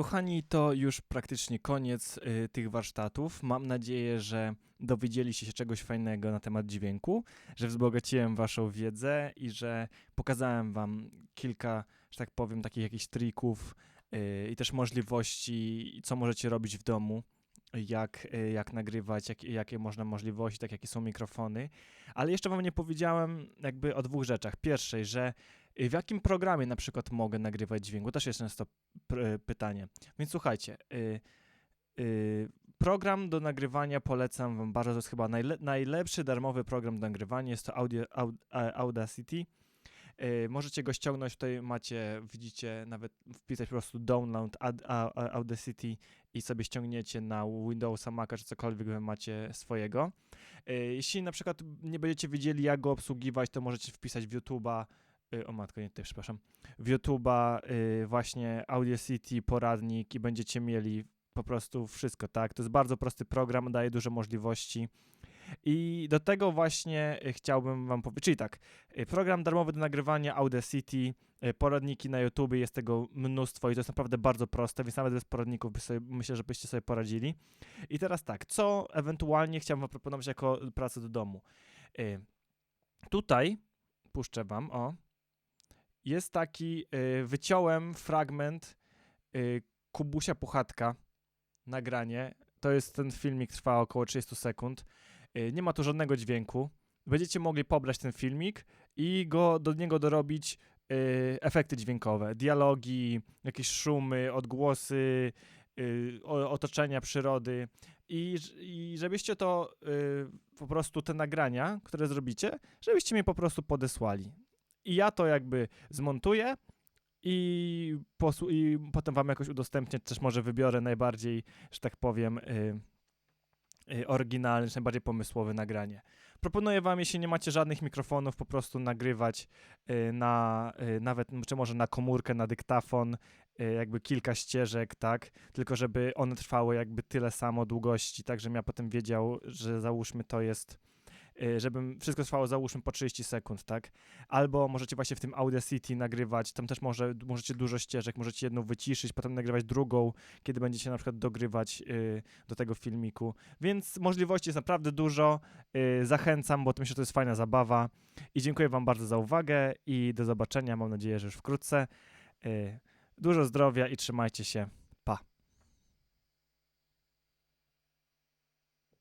Kochani, to już praktycznie koniec y, tych warsztatów. Mam nadzieję, że dowiedzieliście się czegoś fajnego na temat dźwięku, że wzbogaciłem waszą wiedzę i że pokazałem wam kilka, że tak powiem, takich jakichś trików y, i też możliwości, co możecie robić w domu, jak, y, jak nagrywać, jak, jakie można możliwości, tak jakie są mikrofony. Ale jeszcze wam nie powiedziałem jakby o dwóch rzeczach. Pierwszej, że w jakim programie na przykład mogę nagrywać dźwięk, bo też jest często pr- pytanie. Więc słuchajcie, y, y, program do nagrywania polecam wam bardzo, to jest chyba najle- najlepszy darmowy program do nagrywania, jest to Audio, Aud- a- Audacity. Y, możecie go ściągnąć, tutaj macie, widzicie, nawet wpisać po prostu download Audacity i sobie ściągniecie na Windowsa, Maca czy cokolwiek wy macie swojego. Y, jeśli na przykład nie będziecie wiedzieli jak go obsługiwać, to możecie wpisać w YouTube'a, y, o matko, nie tutaj, przepraszam, w YouTube'a y, właśnie Audacity, poradnik i będziecie mieli po prostu wszystko, tak? To jest bardzo prosty program, daje dużo możliwości. I do tego właśnie y, chciałbym wam powiedzieć, czyli tak, y, program darmowy do nagrywania Audacity, y, poradniki na YouTube, jest tego mnóstwo i to jest naprawdę bardzo proste, więc nawet bez poradników by sobie, myślę, że byście sobie poradzili. I teraz tak, co ewentualnie chciałbym wam proponować jako pracę do domu. Y, Tutaj puszczę wam, o, jest taki, y, wyciąłem fragment y, Kubusia Puchatka, nagranie. To jest ten filmik, trwa około 30 sekund. Y, nie ma tu żadnego dźwięku. Będziecie mogli pobrać ten filmik i go, do niego dorobić efekty dźwiękowe, dialogi, jakieś szumy, odgłosy, otoczenia przyrody i, i żebyście to po prostu te nagrania, które zrobicie, żebyście mi po prostu podesłali. I ja to jakby zmontuję i, i potem wam jakoś udostępnię, też może wybiorę najbardziej, że tak powiem, y, y, oryginalne, czy najbardziej pomysłowe nagranie. Proponuję wam, jeśli nie macie żadnych mikrofonów, po prostu nagrywać y, na, y, nawet, czy może na komórkę, na dyktafon, y, jakby kilka ścieżek, tak, tylko żeby one trwały jakby tyle samo długości, tak, żebym ja potem wiedział, że załóżmy to jest, żebym wszystko trwało załóżmy po 30 sekund, tak, albo możecie właśnie w tym Audacity nagrywać, tam też może, możecie dużo ścieżek, możecie jedną wyciszyć, potem nagrywać drugą, kiedy będziecie na przykład dogrywać y, do tego filmiku, więc możliwości jest naprawdę dużo, y, zachęcam, bo to myślę, że to jest fajna zabawa i dziękuję wam bardzo za uwagę i do zobaczenia, mam nadzieję, że już wkrótce. Y, Dużo zdrowia i trzymajcie się.